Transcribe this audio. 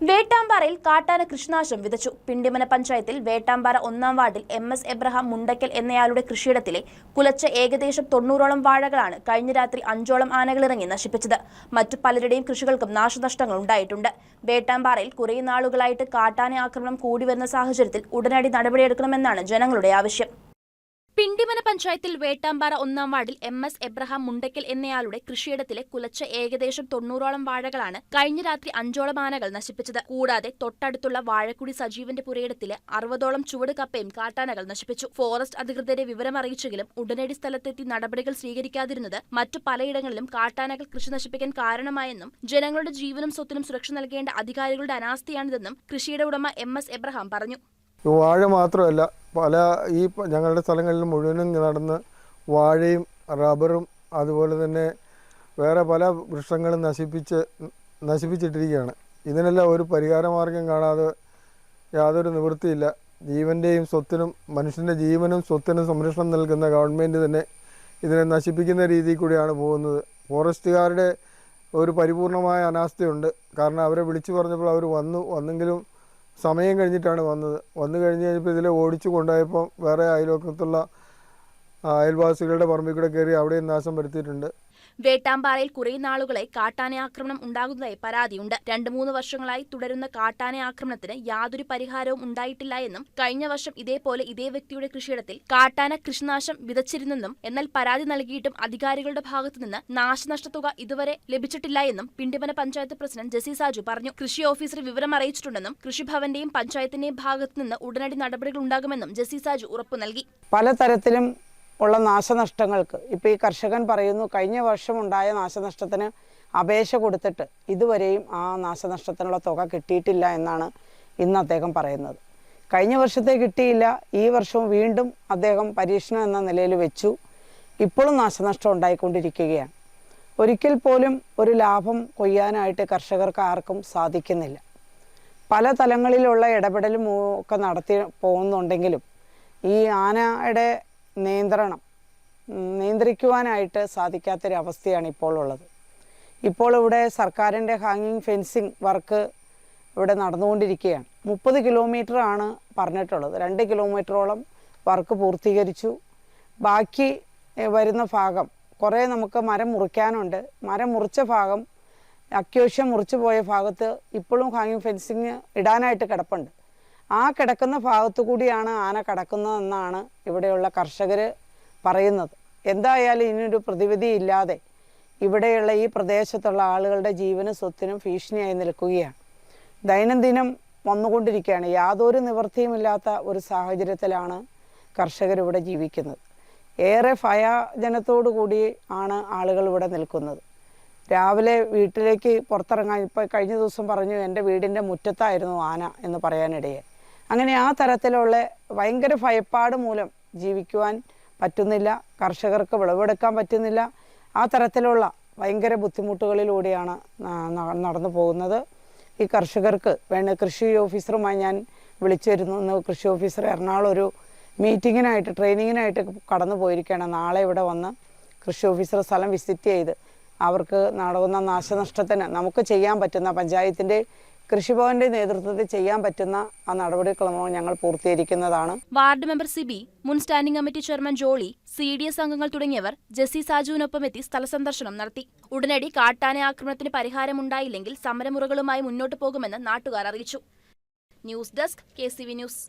വേട്ടാമ്പാറയിൽ കാട്ടാന കൃഷിനാശം വിതച്ചു. പിണ്ടിമന പഞ്ചായത്തിൽ വേട്ടാമ്പാറ ഒന്നാം വാർഡിൽ എം എസ് എബ്രഹാം മുണ്ടക്കൽ എന്നയാളുടെ കൃഷിയിടത്തിലെ കുലച്ച ഏകദേശം തൊണ്ണൂറോളം വാഴകളാണ് കഴിഞ്ഞ രാത്രി അഞ്ചോളം ആനകളിറങ്ങി നശിപ്പിച്ചത്. മറ്റു പലരുടെയും കൃഷികൾക്കും നാശനഷ്ടങ്ങൾ ഉണ്ടായിട്ടുണ്ട്. വേട്ടാമ്പാറയിൽ കുറേ നാളുകളായിട്ട് കാട്ടാന ആക്രമണം കൂടി വരുന്ന സാഹചര്യത്തിൽ ഉടനടി നടപടിയെടുക്കണമെന്നാണ് ജനങ്ങളുടെ ആവശ്യം. പിണ്ടിമന പഞ്ചായത്തിൽ വേട്ടാമ്പാറ ഒന്നാം വാർഡിൽ എം എസ് എബ്രഹാം മുണ്ടയ്ക്കൽ എന്നയാളുടെ കൃഷിയിടത്തിലെ കുലച്ച ഏകദേശം തൊണ്ണൂറോളം വാഴകളാണ് കഴിഞ്ഞ രാത്രി അഞ്ചോളം ആനകൾ നശിപ്പിച്ചത്. കൂടാതെ തൊട്ടടുത്തുള്ള വാഴക്കുടി സജീവന്റെ പുരയിടത്തിലെ അറുപതോളം ചുവട് കപ്പയും കാട്ടാനകൾ നശിപ്പിച്ചു. ഫോറസ്റ്റ് അധികൃതരെ വിവരം അറിയിച്ചെങ്കിലും ഉടനടി സ്ഥലത്തെത്തി നടപടികൾ സ്വീകരിക്കാതിരുന്നത് മറ്റു പലയിടങ്ങളിലും കാട്ടാനകൾ കൃഷി നശിപ്പിക്കാൻ കാരണമായെന്നും ജനങ്ങളുടെ ജീവനും സ്വത്തിനും സുരക്ഷ നൽകേണ്ട അധികാരികളുടെ അനാസ്ഥയാണിതെന്നും കൃഷിയുടെ ഉടമ എം എസ് എബ്രഹാം പറഞ്ഞു. വാഴ മാത്രമല്ല പല ഈ ഞങ്ങളുടെ സ്ഥലങ്ങളിൽ മുഴുവനും നടന്ന് വാഴയും റബ്ബറും അതുപോലെ തന്നെ വേറെ പല വൃക്ഷങ്ങളും നശിപ്പിച്ച് നശിപ്പിച്ചിട്ടിരിക്കുകയാണ്. ഇതിനെല്ലാം ഒരു പരിഹാരമാർഗം കാണാതെ യാതൊരു നിവൃത്തിയില്ല. ജീവന്റെയും സ്വത്തിനും മനുഷ്യന്റെ ജീവനും സ്വത്തിനും സംരക്ഷണം നൽകുന്ന ഗവൺമെന്റ് തന്നെ ഇതിനെ നശിപ്പിക്കുന്ന രീതിയിൽ കൂടിയാണ് പോകുന്നത്. ഫോറസ്റ്റുകാരുടെ ഒരു പരിപൂർണമായ അനാസ്ഥയുണ്ട്. കാരണം അവരെ വിളിച്ചു പറഞ്ഞപ്പോൾ അവർ വന്നു. വന്നെങ്കിലും സമയം കഴിഞ്ഞിട്ടാണ് വന്നത്. വന്നു കഴിഞ്ഞ് കഴിഞ്ഞപ്പോൾ ഇതിലെ ഓടിച്ചു കൊണ്ടുപോയപ്പോൾ വേറെ അയൽവക്കത്തുള്ള അയൽവാസികളുടെ പറമ്പിൽ കൂടെ കയറി അവിടെയും നാശം വരുത്തിയിട്ടുണ്ട്. വേട്ടാമ്പാറയിൽ കുറേ നാളുകളായി കാട്ടാന ആക്രമണം ഉണ്ടാകുന്നതായി പരാതിയുണ്ട്. രണ്ടു മൂന്ന് വർഷങ്ങളായി തുടരുന്ന കാട്ടാന ആക്രമണത്തിന് യാതൊരു പരിഹാരവും ഉണ്ടായിട്ടില്ല എന്നും കഴിഞ്ഞ വർഷം ഇതേപോലെ ഇതേ വ്യക്തിയുടെ കൃഷിയിടത്തിൽ കാട്ടാന കൃഷിനാശം വിതച്ചിരുന്നെന്നും എന്നാൽ പരാതി നൽകിയിട്ടും അധികാരികളുടെ ഭാഗത്തുനിന്ന് നാശനഷ്ടത്തുക ഇതുവരെ ലഭിച്ചിട്ടില്ല എന്നും പിണ്ടിമന പഞ്ചായത്ത് പ്രസിഡന്റ് ജെസി സാജു പറഞ്ഞു. കൃഷി ഓഫീസർ വിവരം അറിയിച്ചിട്ടുണ്ടെന്നും കൃഷിഭവന്റെയും പഞ്ചായത്തിന്റെയും ഭാഗത്തുനിന്ന് ഉടനടി നടപടികൾ ഉണ്ടാകുമെന്നും ജെസി സാജു ഉറപ്പു നൽകി. പലതരത്തിലും ഉള്ള നാശനഷ്ടങ്ങൾക്ക്. ഇപ്പോൾ ഈ കർഷകൻ പറയുന്നു കഴിഞ്ഞ വർഷം ഉണ്ടായ നാശനഷ്ടത്തിന് അപേക്ഷ കൊടുത്തിട്ട് ഇതുവരെയും ആ നാശനഷ്ടത്തിനുള്ള തുക കിട്ടിയിട്ടില്ല എന്നാണ് ഇന്ന് അദ്ദേഹം പറയുന്നത്. കഴിഞ്ഞ വർഷത്തെ കിട്ടിയില്ല ഈ വർഷവും വീണ്ടും അദ്ദേഹം പരീക്ഷണം എന്ന നിലയിൽ വെച്ചു. ഇപ്പോഴും നാശനഷ്ടം ഉണ്ടായിക്കൊണ്ടിരിക്കുകയാണ്. ഒരിക്കൽ പോലും ഒരു ലാഭം കൊയ്യാനായിട്ട് കർഷകർക്ക് ആർക്കും സാധിക്കുന്നില്ല. പല തലങ്ങളിലുള്ള ഇടപെടലും ഒക്കെ നടത്തി പോകുന്നുണ്ടെങ്കിലും ഈ ആനയുടെ നിയന്ത്രണം നിയന്ത്രിക്കുവാനായിട്ട് സാധിക്കാത്തൊരവസ്ഥയാണ് ഇപ്പോൾ ഉള്ളത്. ഇപ്പോൾ ഇവിടെ സർക്കാരിന്റെ ഹാങ്ങിങ് ഫെൻസിങ് വർക്ക് ഇവിടെ നടന്നുകൊണ്ടിരിക്കുകയാണ്. മുപ്പത് കിലോമീറ്റർ ആണ് പറഞ്ഞിട്ടുള്ളത്. രണ്ട് കിലോമീറ്ററോളം വർക്ക് പൂർത്തീകരിച്ചു. ബാക്കി വരുന്ന ഭാഗം കുറേ നമുക്ക് മരം മുറിക്കാനുണ്ട്. മരം മുറിച്ച ഭാഗം അക്യോഷ്യം മുറിച്ചു പോയ ഭാഗത്ത് ഇപ്പോഴും ഹാങ്ങിങ് ഫെൻസിങ് ഇടാനായിട്ട് കിടപ്പുണ്ട്. ആ കിടക്കുന്ന ഭാഗത്തു കൂടിയാണ് ആന കിടക്കുന്നതെന്നാണ് ഇവിടെയുള്ള കർഷകർ പറയുന്നത്. എന്തായാലും ഇനിയൊരു പ്രതിവിധി ഇല്ലാതെ ഇവിടെയുള്ള ഈ പ്രദേശത്തുള്ള ആളുകളുടെ ജീവനും സ്വത്തിനും ഭീഷണിയായി നിൽക്കുകയാണ്. ദൈനംദിനം വന്നുകൊണ്ടിരിക്കുകയാണ്. യാതൊരു നിവൃത്തിയുമില്ലാത്ത ഒരു സാഹചര്യത്തിലാണ് കർഷകരിവിടെ ജീവിക്കുന്നത്. ഏറെ ഭയജനത്തോടു കൂടി ആണ് ആളുകൾ ഇവിടെ നിൽക്കുന്നത്. രാവിലെ വീട്ടിലേക്ക് പുറത്തിറങ്ങാൻ ഇപ്പോൾ കഴിഞ്ഞ ദിവസം പറഞ്ഞു എന്റെ വീടിന്റെ മുറ്റത്തായിരുന്നു ആന എന്ന് പറയാനിടയെ. അങ്ങനെ ആ തരത്തിലുള്ള ഭയങ്കര ഭയപ്പാട് മൂലം ജീവിക്കുവാൻ പറ്റുന്നില്ല കർഷകർക്ക് വിളവെടുക്കാൻ പറ്റുന്നില്ല. ആ തരത്തിലുള്ള ഭയങ്കര ബുദ്ധിമുട്ടുകളിലൂടെയാണ് നടന്നു പോകുന്നത്. ഈ കർഷകർക്ക് വേണ്ട കൃഷി ഓഫീസറുമായി ഞാൻ വിളിച്ചിരുന്നു. കൃഷി ഓഫീസർ എറണാകുളം ഒരു മീറ്റിങ്ങിനായിട്ട് ട്രെയിനിങ്ങിനായിട്ട് കടന്നു പോയിരിക്കുകയാണ്. നാളെ ഇവിടെ വന്ന് കൃഷി ഓഫീസർ സ്ഥലം വിസിറ്റ് ചെയ്ത് അവർക്ക് നടക്കുന്ന നാശനഷ്ടത്തിന് നമുക്ക് ചെയ്യാൻ പറ്റുന്ന പഞ്ചായത്തിന്റെ കൃഷിഭവന്റെ നേതൃത്വത്തിൽ ചെയ്യാൻ പറ്റുന്ന ആ നടപടിക്രമവും ഞങ്ങൾ പൂർത്തീകരിക്കുന്നതാണ്. വാർഡ് മെമ്പർ സിബി മുൻ standing committee chairman Jolly C D S അംഗങ്ങൾ തുടങ്ങിയവർ ജെസി സാജുവിനൊപ്പം എത്തി സ്ഥലസന്ദർശനം നടത്തി. ഉടനടി കാട്ടാന ആക്രമണത്തിന് പരിഹാരമുണ്ടായില്ലെങ്കിൽ സമരമുറകളുമായി മുന്നോട്ടു പോകുമെന്ന് നാട്ടുകാർ അറിയിച്ചു. News desk K news.